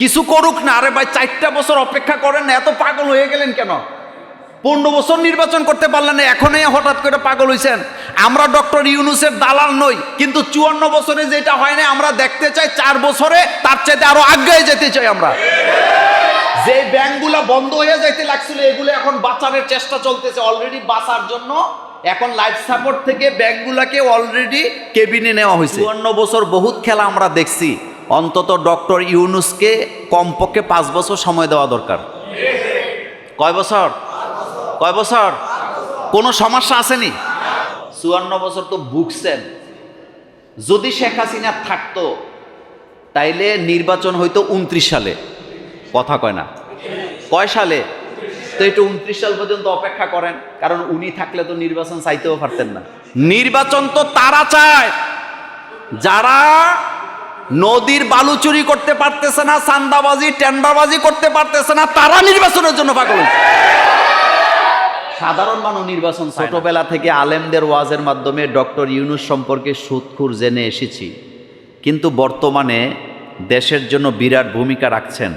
কিছু করুক না, আরে ভাই, চারটা বছর অপেক্ষা করেন না, এত পাগল হয়ে গেলেন কেন? পনেরো বছর নির্বাচন করতে পারলেন না এখনই হঠাৎ করে পাগল হয়েছেন আমরা ডক্টর ইউনুসের দালাল নই, কিন্তু চুয়ান্ন বছরে যেটা হয় না, আমরা দেখতে চাই চার বছরে তার চাইতে আরও আগ্রায় যেতে চাই আমরা। যে ব্যাংকগুলা বন্ধ হয়ে যাইতে লাগছিল, এগুলো এখন বাঁচানোর চেষ্টা চলতেছে অলরেডি বাঁচার জন্য। এখন লাইফ সাপোর্ট থেকে ব্যাংকগুলাকে অলরেডি কেবিনে নেওয়া হয়েছে চুয়ান্ন বছর বহুত খেলা আমরা দেখছি। অন্তত ডক্টর ইউনুসকে কমপক্ষে পাঁচ বছর সময় দেওয়া দরকার। কয় বছর? কয় বছর? কোনো সমস্যা আসেনি? চুয়ান্ন বছর তো ভুগছেন। যদি শেখ হাসিনা থাকতো, তাইলে নির্বাচন হইতো উনত্রিশ সালে। কথা কয় না। কয় সালে? তো একটু উনত্রিশ সাল পর্যন্ত অপেক্ষা করেন, কারণ উনি থাকলে তো নির্বাচন চাইতেও পারতেন না। নির্বাচন তো তারা চায়। যারা নদীর বালু চুরি করতে পারতেছে না সান্দাবাজি টেন্ডারবাজি করতে পারতেছে না তারা নির্বাচনের জন্য পাগল সাধারণ মানুষ নির্বাচন ছোটবেলা থেকে আলেমদের ওয়াজের মাধ্যমে ডক্টর ইউনুস সম্পর্কে সুদখুর জেনে এসেছি। কিন্তু বর্তমানে দেশের জন্য বিরাট ভূমিকা রাখছেন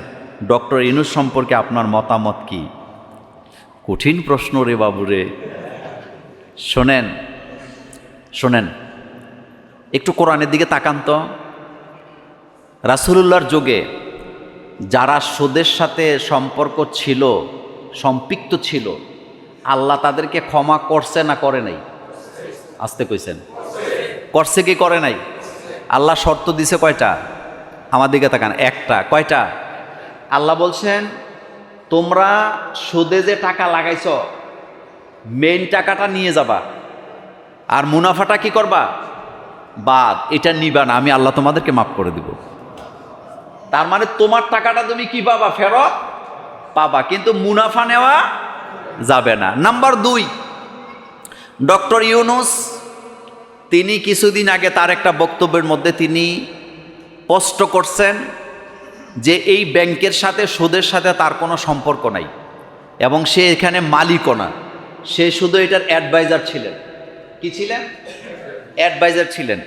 ডক্টর ইউনুস সম্পর্কে আপনার মতামত কি? কঠিন প্রশ্ন রে বাবুরে শোনেন শোনেন একটু কোরআনের দিকে তাকান তো। রাসুলুল্লাহর যুগে যারা সুদের সাথে সম্পর্ক ছিল, সম্পৃক্ত ছিল, আল্লাহ তাদেরকে ক্ষমা করছে না করে নাই? আসতে কইছেন। করছে কি করে নাই? আল্লাহ শর্ত দিছে কয়টা? আমার দিকে তাকান, একটা। কয়টা? আল্লাহ বলছেন, তোমরা সুদে যে টাকা লাগাইছ মেইন টাকাটা নিয়ে যাবা। আর মুনাফাটা কি করবা? বাদ। এটা নিবা না, আমি আল্লাহ তোমাদেরকে মাফ করে দিব। তার মানে তোমার টাকাটা তুমি কি পাবা, ফেরত? পাবা। কিন্তু মুনাফা নেওয়া যাবে না। নাম্বার দুই, ডক্টর ইউনুস, তিনি কিছুদিন আগে তার একটা বক্তব্যের মধ্যে তিনি স্পষ্ট করছেন যে এই ব্যাংকের সাথে সুদের সাথে তার কোনো সম্পর্ক নাই এবং সে এখানে মালিকও না। সে শুধু এটার অ্যাডভাইজার ছিলেন। কি ছিলেন? অ্যাডভাইজার ছিলেন।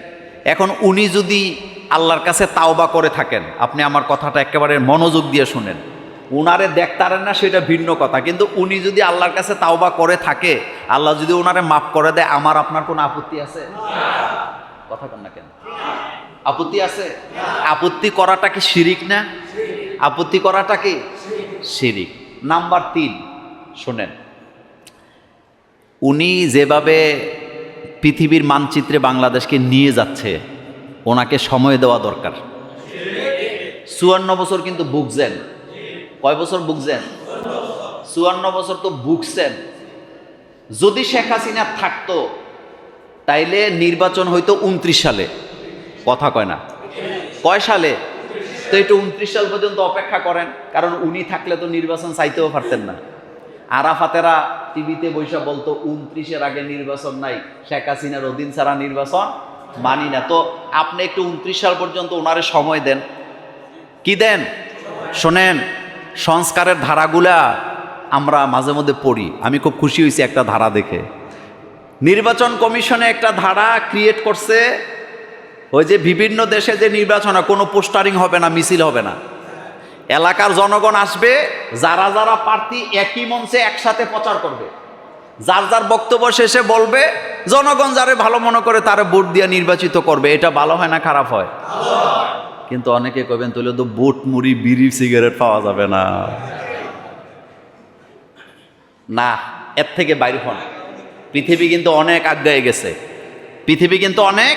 এখন উনি যদি আল্লাহর কাছে তাওবা করে থাকেন। আপনি আমার কথাটা একেবারে মনোযোগ দিয়ে শুনেন। উনারে দেখতারেন না, সেটা ভিন্ন কথা। কিন্তু উনি যদি আল্লাহর কাছে তাওবা করে থাকে, আল্লাহ যদি ওনারে মাফ করে দেয়, আমার আপনার কোনো আপত্তি আছে? কথা কন না কেন? আপত্তি আছে? আপত্তি করাটা কি শিরিক না? আপত্তি করাটা কি? শিরিক। নাম্বার তিন, শোনেন। উনি যেভাবে পৃথিবীর মানচিত্রে বাংলাদেশকে নিয়ে যাচ্ছে ওনাকে সময় দেওয়া দরকার। চুয়ান্ন বছর কিন্তু বুকছেন কয় বছর বুকছেন চুয়ান্ন বছর তো বুকছেন যদি শেখ হাসিনা থাকতো, তাইলে নির্বাচন হইতো উনত্রিশ সালে। কথা কয় না। কয় সালে? তো একটু উনত্রিশ সাল পর্যন্ত অপেক্ষা করেন, কারণ উনি থাকলে তো নির্বাচন চাইতেও পারতেন না। আরাফাতেরা টিভিতে বৈশা বলতো, উনত্রিশের আগে নির্বাচন নাই, শেখ হাসিনার অধীন ছাড়া নির্বাচন মানি না। তো আপনি একটু উনত্রিশ সাল পর্যন্ত ওনারে সময় দেন। কি দেন? শোনেন, সংস্কারের ধারাগুলা আমরা মাঝে মধ্যে পড়ি। আমি খুব খুশি হয়েছি একটা ধারা দেখে। নির্বাচন কমিশনে একটা ধারা ক্রিয়েট করছে, ওই যে বিভিন্ন দেশে যে নির্বাচন কোনো পোস্টারিং হবে না, মিছিল হবে না। এলাকার জনগণ আসবে, যারা যারা প্রার্থী একই মঞ্চে একসাথে প্রচার করবে। যার যার বক্তব্য শেষে বলবে, জনগণ যারে ভালো মনে করে তারে ভোট দিয়ে নির্বাচিত করবে। এটা ভালো হয় না খারাপ হয়? কিন্তু অনেকে কবেন তাহলে তো বুট, মুড়ি, বিড়ি, সিগারেট পাওয়া যাবে না। না, এর থেকে বাইরে হন। পৃথিবী কিন্তু অনেক আজ্ঞায় গেছে। পৃথিবী কিন্তু অনেক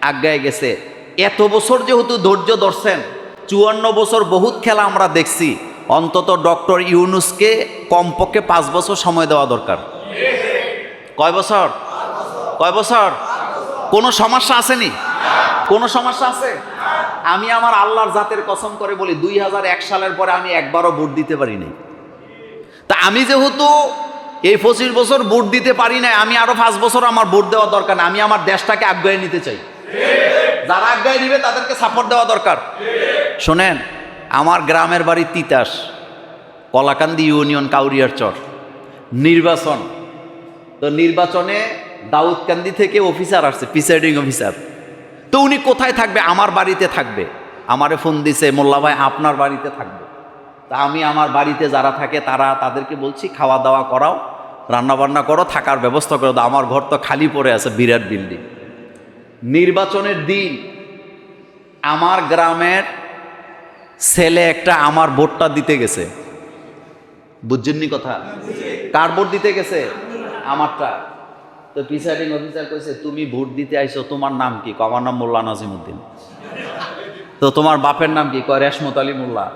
আজ্ঞায় গেছে। এত বছর যেহেতু ধৈর্য ধরছেন, চুয়ান্ন বছর বহুত খেলা আমরা দেখছি। অন্তত ডক্টর ইউনুসকে কমপক্ষে পাঁচ বছর সময় দেওয়া দরকার। কয় বছর? কয় বছর? কোনো সমস্যা আসেনি? কোনো সমস্যা আছে? আমি আমার আল্লাহর জাতের কসম করে বলি, দুই হাজার এক সালের পরে আমি একবারও ভোট দিতে পারিনি তা আমি যেহেতু এই পঁচিশ বছর ভোট দিতে পারি না আমি আরও পাঁচ বছর আমার ভোট দেওয়া দরকার আমি আমার দেশটাকে আগ্রহে নিতে চাই। যারা আগ্রহে নিবে তাদেরকে সাপোর্ট দেওয়া দরকার। শোনেন আমার গ্রামের বাড়ি তিতাস, কলাকান্দি ইউনিয়ন কাউরিয়ার চর। নির্বাচন। তো নির্বাচনে দাউদকান্দি থেকে অফিসার আসছে, প্রিসাইডিং অফিসার। তো উনি কোথায় থাকবে? আমার বাড়িতে থাকবে। আমারে ফোন দিছে, মোল্লা ভাই, আপনার বাড়িতে থাকবে। তা আমি আমার বাড়িতে যারা থাকে, তারা তাদেরকে বলছি খাওয়া দাওয়া করাও রান্না বান্না করো, থাকার ব্যবস্থা করো দাও। আমার ঘর তো খালি পড়ে আছে, বিরাট বিল্ডিং। নির্বাচনের দিন আমার গ্রামের ছেলে একটা আমার ভোটটা দিতে গেছে। বুঝছেননি কথা? কার ভোট দিতে গেছে? আমারটা। তো প্রিসাইডিং অফিসার কইছে, তুমি ভোট দিতে আইছো, তোমার নাম কি? আমার নাম মোল্লা নাজিমুদ্দিন। তো তোমার বাপের নাম কি? কয়, রেশমত আলী মোল্লা।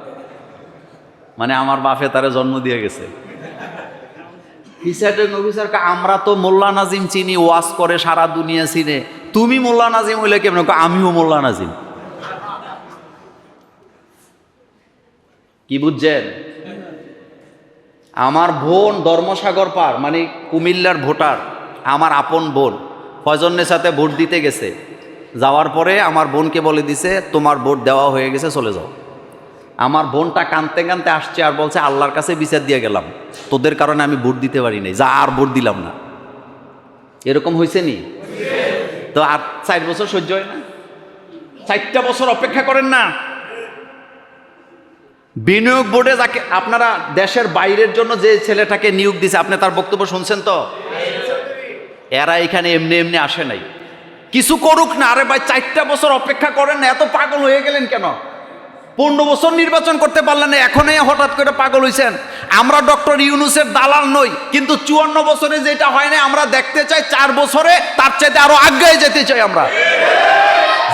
মানে আমার বাপে তারে জন্ম দিয়ে গেছে। প্রিসাইডিং অফিসার আমরা তো মোল্লা নাজিম চিনি, ওয়াজ করে সারা দুনিয়া চিনে। তুমি মোল্লা নাজিম হইলে কেমন? আমিও মোল্লা নাজিম। কি বুঝছেন? আমার বোন ধর্মসাগর পার মানে কুমিল্লার ভোটার, আমার আপন বোন। ফজনের সাথে ভোট দিতে গেছে। যাওয়ার পরে আমার বোনকে বলে দিছে, তোমার ভোট দেওয়া হয়ে গেছে, চলে যাও। আমার বোনটা কানতে কানতে আসছে আর বলছে, আল্লাহর কাছে বিচার দিয়ে গেলাম। তোদের কারণে আমি ভোট দিতে পারি নাই, যা আর ভোট দিলাম না। এরকম হয়েছে নি? তো আর চার বছর সহ্য হয় না। চারটা বছর অপেক্ষা করেন না। বিনিয়োগ বোর্ডে যাকে আপনারা দেশের বাইরের জন্য যে ছেলেটাকে নিয়োগ দিছে, আপনি তার বক্তব্য শুনছেন তো? এরা এখানে এমনি এমনি আসে নাই। কিছু করুক না, আরে ভাই, চারটা বছর অপেক্ষা করেন এত পাগল হয়ে গেলেন কেন? পনেরো বছর নির্বাচন করতে পারলেন না, এখনই হঠাৎ করে পাগল হয়েছেন আমরা ডক্টর ইউনুসের দালাল নই, কিন্তু চুয়ান্ন বছরে যেটা হয় না, আমরা দেখতে চাই চার বছরে তার চাইতে আরও আগে যেতে চাই আমরা।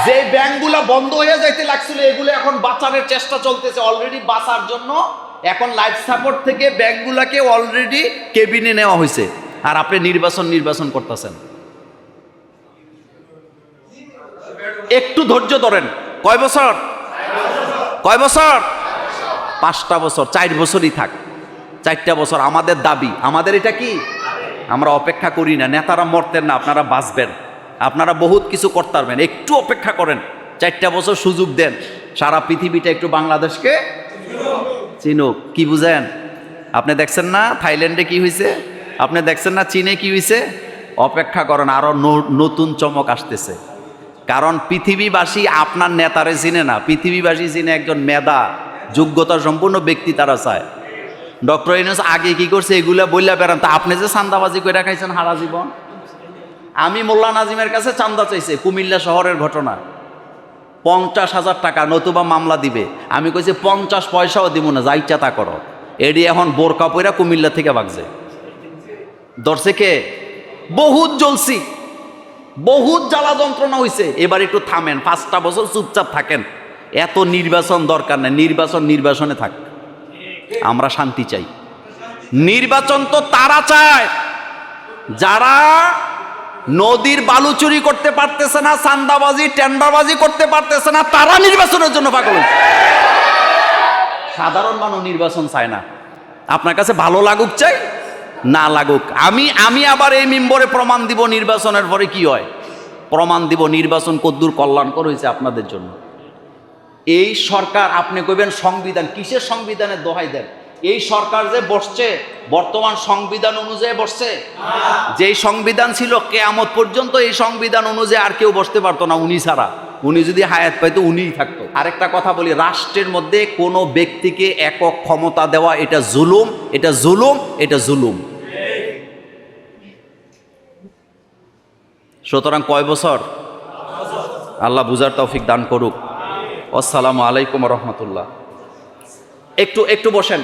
যে ব্যাংকগুলো বন্ধ হয়ে যাইতে লাগছিল, এগুলো এখন বাঁচানোর চেষ্টা চলতেছে অলরেডি বাঁচার জন্য। এখন লাইফ সাপোর্ট থেকে ব্যাংকগুলোকে অলরেডি কেবিনে নেওয়া হয়েছে। আর আপনি নির্বাচন নির্বাচন করতেছেন। একটু ধৈর্য ধরেন। কয় বছর? কয় বছর? পাঁচটা বছর, চার বছরই থাক। চারটা বছর আমাদের দাবি। আমাদের এটা কি? আমরা অপেক্ষা করি না। নেতারা মরতেন না, আপনারা বাঁচবেন। আপনারা বহুত কিছু করতে পারবেন। একটু অপেক্ষা করেন। চারটা বছর সুযোগ দেন। সারা পৃথিবীটা একটু বাংলাদেশকে চিনুক। কি বুঝেন? আপনি দেখছেন না? থাইল্যান্ডে কি হয়েছে আপনি দেখছেন না? চীনে কি হয়েছে অপেক্ষা করেন আরও নতুন চমক আসতেছে। কারণ পৃথিবীবাসী আপনার নেতারে চিনে না। পৃথিবীবাসী চিনে একজন মেধা, যোগ্যতা সম্পূর্ণ ব্যক্তি তারা চায়। ডক্টর ইউনুস আগে কি করছে? এগুলা বললে বেড়ান। তা আপনি যে সান্দাবাজি করে খাইছেন হারা জীবন? আমি মোল্লা নাজিমের কাছে চান্দা চাইছে, কুমিল্লা শহরের ঘটনা। পঞ্চাশ হাজার টাকা নতুবা মামলা দিবে। আমি কইছি, পঞ্চাশ পয়সাও দিব না, যা ইচ্ছা তা করো। এডি এখন বোরকা পইরা কুমিল্লা থেকে বাগছে। ধরছে কে? বহুত জ্বলছি। বহুত জ্বালা যন্ত্রণা হয়েছে এবার একটু থামেন, পাঁচটা বছর চুপচাপ থাকেন। এত নির্বাচন দরকার নেই, নির্বাচন নির্বাচনে থাক। আমরা শান্তি চাই। নির্বাচন তো তারা চায়। যারা নদীর বালু চুরি করতে পারতেছে না, চান্দাবাজি, টেন্ডারবাজি করতে পারতেছে না, তারা নির্বাচনের জন্য পাগল সাধারণ মানুষ নির্বাচন চায় না। আপনার কাছে ভালো লাগুক চাই, না লাগুক। আমি আমি আবার এই মেম্বরে প্রমাণ দিব নির্বাচনের পরে কি হয়। প্রমাণ দিব নির্বাচন কদ্দূর কল্যাণকর হয়েছে আপনাদের জন্য। এই সরকার, আপনি কইবেন সংবিধান, কিসের সংবিধানের দোহাই দেন? এই সরকার যে বসছে, বর্তমান সংবিধান অনুযায়ী বসছে। যেই সংবিধান ছিল কেয়ামত পর্যন্ত, এই সংবিধান অনুযায়ী আর কেউ বসতে পারতো না উনি ছাড়া। উনি যদি হায়াত পাইতো, উনিই থাকতো। আরেকটা কথা বলি, রাষ্ট্রের মধ্যে কোনো ব্যক্তিকে একক ক্ষমতা দেওয়া, এটা জুলুম এটা জুলুম এটা জুলুম। সুতরাং কয় বছর? আল্লাহ বুঝার তৌফিক দান করুক। আসসালামু আলাইকুম রহমতুল্লাহ। একটু একটু বসেন।